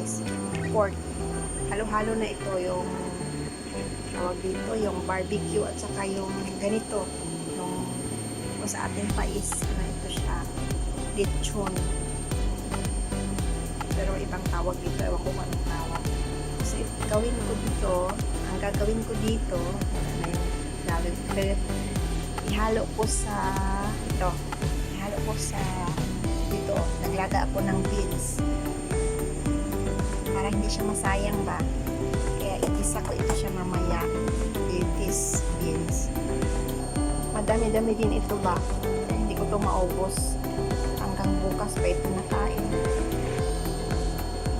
guys, pork. Halo-halo na ito yung tawag dito, yung barbecue at saka yung ganito, yung kung sa ating pais, ano ito siya, lechon. Pero ibang tawag dito, ewan ko anong tawag. So, gawin ko dito, ang gagawin ko dito, ano yung gagawin ko, ihalo ko sa, ito, ihalo ko sa, dito, naglaga ako ng beans. Para hindi siya masayang ba. Kaya igisa ko ito siya mamaya. This beans. Madami-dami din ito ba. Kaya hindi ko ito maubos. Hanggang bukas pa ito nakain.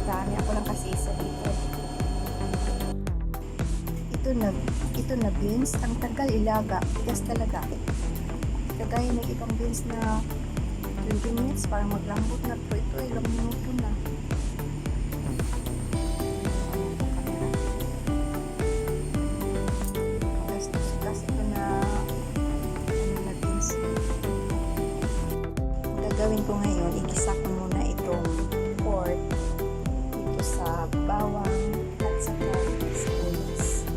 Dami ako lang kasi isa dito. Ito na, ito na beans. Ang tagal ilaga. Tigas talaga. Kagaya ng ibang beans na 20 minutes parang maglambot na po ito. Ilang minuto na. Gagawin ko ngayon, igisa ko muna itong pork dito sa bawang at saka sibuyas.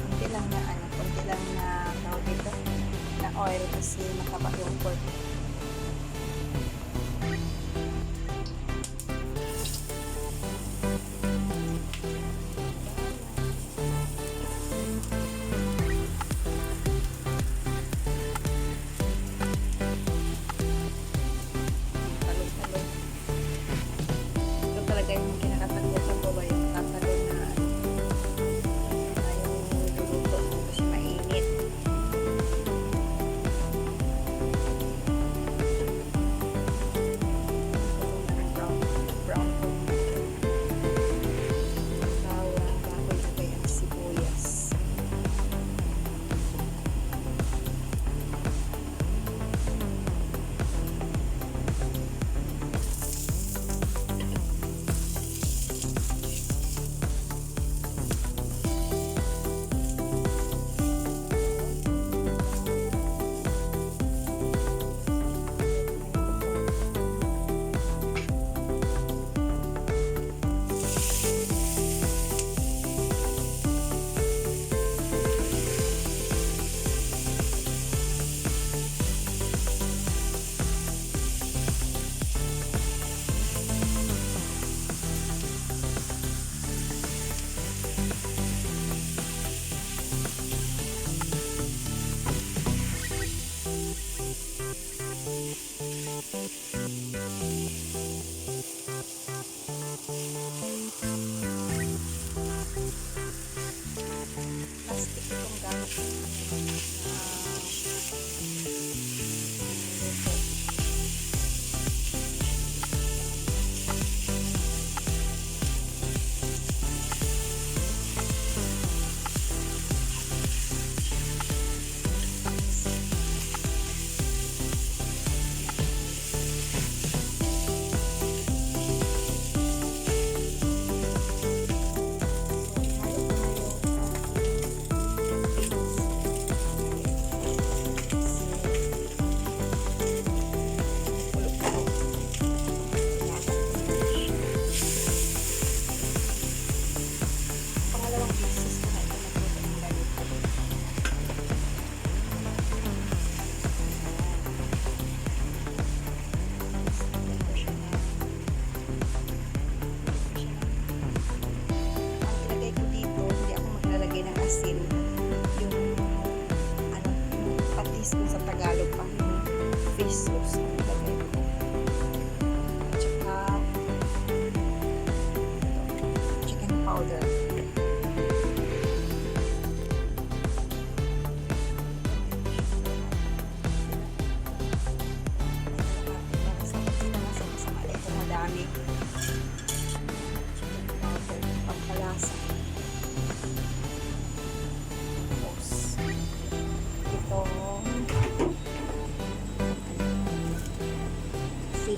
Kunti lang na ano, kunti lang na tawag dito, na oil kasi mataba yung pork.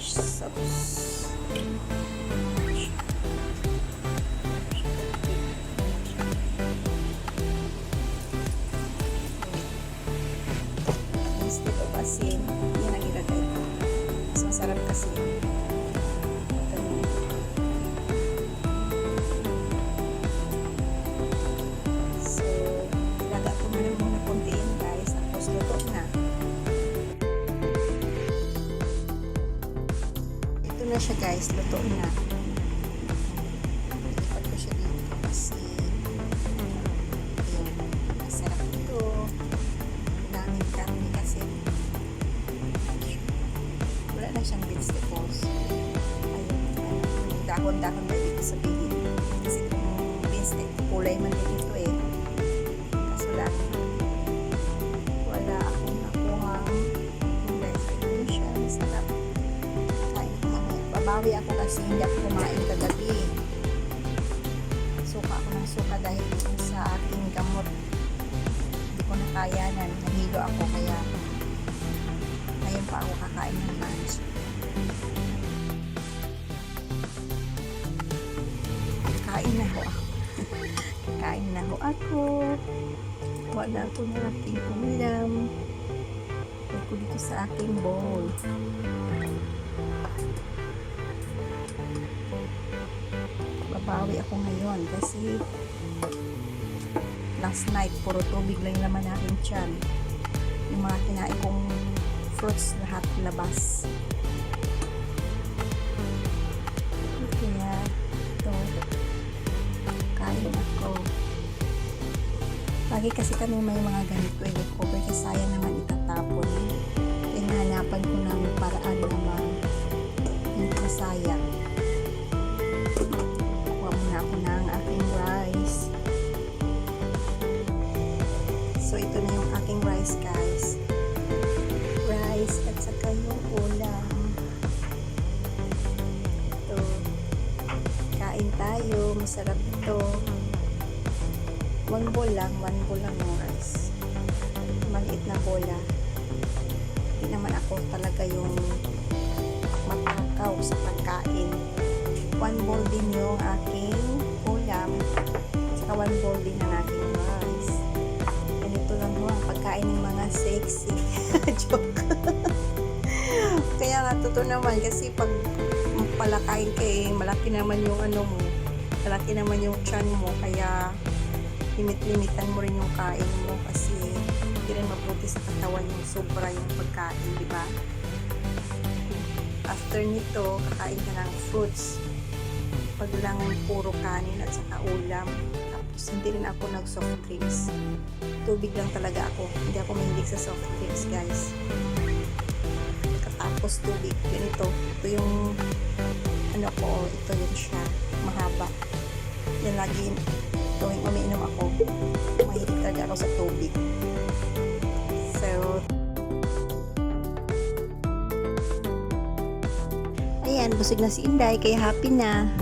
fish sauce. Tapos dito pasin. Yan ang ilagay ko. Mas masarap kasi. Siya guys, luto na. Ilipat ko siya dito kasi yun, masarap ito. Daming karne kasi. Wala na siyang vegetables. Ayun, dahon-dahon na ibig sabihin. Kasi kung beans, kulay man din kami. Babawi ako kasi hindi ako kumain kagabi. Suka ako ng suka dahil sa aking gamot. Hindi ko nakayanan. Nahilo ako kaya ngayon pa ako kakain ng lunch. Kain na ho ako. Kain na ho ako. Wala ko na aking ulam. Lagay ko dito sa aking bowl. Babawi ako ngayon kasi last night puro tubig lang naman aking tiyan. Yung mga kinain kong fruits lahat labas. Kaya ito, kain ako. Lagi kasi kami may mga ganito eh, cover kasi sayang naman itatapon. Kaya hanapan ko ng paraan naman hindi. Kuha muna ako ng aking rice. So ito na yung aking rice guys. Rice at saka yung ulam. Ito. Kain tayo. Masarap ito. One bowl lang. One bowl lang ng rice. Maliit na bola. Hindi naman ako talaga yung matakaw sa pagkain. One bowl din yung aking ulam. Saka one bowl din ang aking rice. Ganito lang ho ang pagkain ng mga sexy. Joke. Kaya nga, totoo naman kasi pag palakain ka eh, malaki naman yung ano mo, malaki naman yung chan mo, kaya limit-limitan mo rin yung kain mo kasi hindi rin mabuti sa katawan yung sobra yung pagkain, di ba? After nito, kakain ka ng fruits. Pag lang puro kanin at saka ulam. Tapos hindi rin ako nag soft drinks. Tubig lang talaga ako. Hindi ako mahilig sa soft drinks, guys. Katapos tubig. Ganito. Ito yung ano ko, ito yun siya. Mahaba. Yan lagi tuwing umiinom ako. Mahilig talaga ako sa tubig. So, ayan, busog na si Inday, kaya happy na.